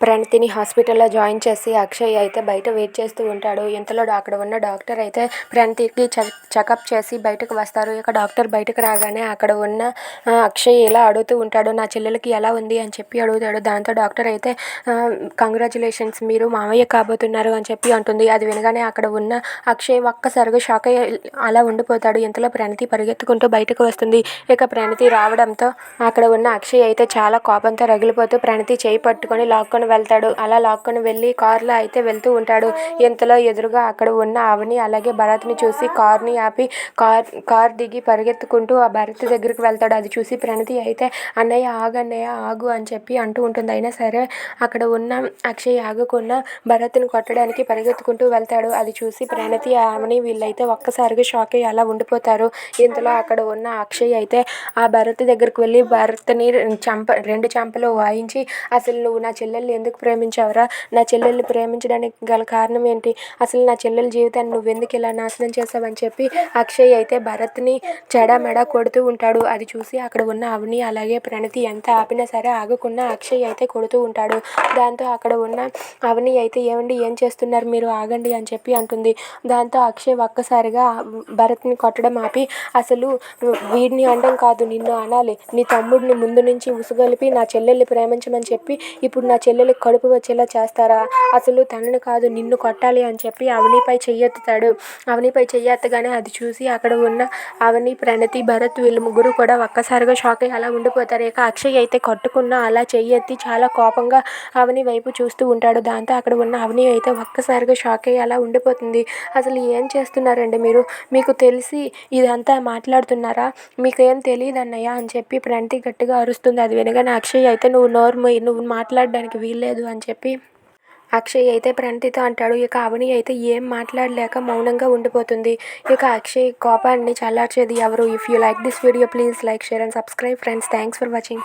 ప్రణతిని హాస్పిటల్లో జాయిన్ చేసి అక్షయ్ అయితే బయట వెయిట్ చేస్తూ ఉంటాడు. ఇంతలో అక్కడ ఉన్న డాక్టర్ అయితే ప్రణతికి చెకప్ చేసి బయటకు వస్తారు. ఇక డాక్టర్ బయటకు రాగానే అక్కడ ఉన్న అక్షయ్ ఇలా అడుగుతూ ఉంటాడు నా చెల్లెలకి ఎలా ఉంది? అని చెప్పి అడుగుతాడు. దాంతో డాక్టర్ అయితే కంగ్రాచులేషన్స్ మీరు మామయ్య కాబోతున్నారు అని చెప్పి అంటుంది. అది వినగానే అక్కడ ఉన్న అక్షయ్ ఒక్కసారిగా షాక్ అయ్యి అలా ఉండిపోతాడు. ఇంతలో ప్రణతి పరిగెత్తుకుంటూ బయటకు వస్తుంది. ఇక ప్రణతి రావడంతో అక్కడ ఉన్న అక్షయ్ అయితే చాలా కోపంతో రగిలిపోతూ ప్రణతి చేయి పట్టుకొని లాక్కొని వెళ్తాడు. అలా లాక్కొని వెళ్ళి కారులో అయితే వెళ్తూ ఉంటాడు. ఇంతలో ఎదురుగా అక్కడ ఉన్న అవని అలాగే భరత్ని చూసి కార్ని ఆపి కార్ కార్ దిగి పరిగెత్తుకుంటూ ఆ భరత్ దగ్గరికి వెళ్తాడు. అది చూసి ప్రణతి అయితే అన్నయ్య ఆగు అన్నయ్య ఆగు అని చెప్పి అంటూ ఉంటుంది. అయినా సరే అక్కడ ఉన్న అక్షయ్ ఆగకుండా భరత్ని కొట్టడానికి పరిగెత్తుకుంటూ వెళ్తాడు. అది చూసి ప్రణతి ఆమెని వీళ్ళైతే ఒక్కసారిగా షాక్ అయ్యి అలా ఉండిపోతారు. ఇంతలో అక్కడ ఉన్న అక్షయ్ అయితే ఆ భరత్ దగ్గరికి వెళ్ళి భరత్ని చంప రెండు చంపలు వాయించి అసలు నువ్వు నా చెల్లెలు ఎందుకు ప్రేమించావురా? నా చెల్లెల్ని ప్రేమించడానికి గల కారణం ఏంటి? అసలు నా చెల్లెల జీవితాన్ని నువ్వు ఎందుకు ఇలా నాశనం చేసావని చెప్పి అక్షయ్ అయితే భరత్ని చెడమెడ కొడుతూ ఉంటాడు. అది చూసి అక్కడ ఉన్న అవని అలాగే ప్రణతి ఎంత ఆపినా సరే ఆగకుండా అక్షయ్ అయితే కొడుతూ ఉంటాడు. దాంతో అక్కడ ఉన్న అవని అయితే ఏమండి ఏం చేస్తున్నారు? మీరు ఆగండి అని చెప్పి అంటుంది. దాంతో అక్షయ్ ఒక్కసారిగా భరత్ని కొట్టడం ఆపి అసలు వీడిని అనడం కాదు నిన్ను అనాలి. నీ తమ్ముడిని ముందు నుంచి ఉసుగొలిపి నా చెల్లెల్ని ప్రేమించమని చెప్పి ఇప్పుడు నా చెల్లెలు పిల్లలు కడుపు వచ్చేలా చేస్తారా? అసలు తనని కాదు నిన్ను కొట్టాలి అని చెప్పి అవనిపై చెయ్యెత్తుతాడు. అవనిపై చెయ్యెత్తగానే అది చూసి అక్కడ ఉన్న అవని ప్రణతి భరత్ వీళ్ళు ముగ్గురు కూడా ఒక్కసారిగా షాక్ అయ్యి అలా ఉండిపోతారు. ఇక అక్షయ్ అయితే కొట్టుకున్న అలా చెయ్యెత్తి చాలా కోపంగా అవని వైపు చూస్తూ ఉంటాడు. దాంతో అక్కడ ఉన్న అవని అయితే ఒక్కసారిగా షాక్ అయ్యి అలా ఉండిపోతుంది. అసలు ఏం చేస్తున్నారండి మీరు? మీకు తెలిసి ఇదంతా మాట్లాడుతున్నారా? మీకేం తెలియదు అన్నయ్య అని చెప్పి ప్రణతి గట్టిగా అరుస్తుంది. అది వినగానే అక్షయ్ అయితే నువ్వు నోరు నువ్వు మాట్లాడడానికి వీలు వీల్లేదు అని చెప్పి అక్షయ్ అయితే ప్రణతితో అంటాడు ఇక అవని అయితే ఏం మాట్లాడలేక మౌనంగా ఉండిపోతుంది. ఇక అక్షయ్ కోపాన్ని చల్లార్చేది ఎవరు? If you like this video please like share and subscribe friends thanks for watching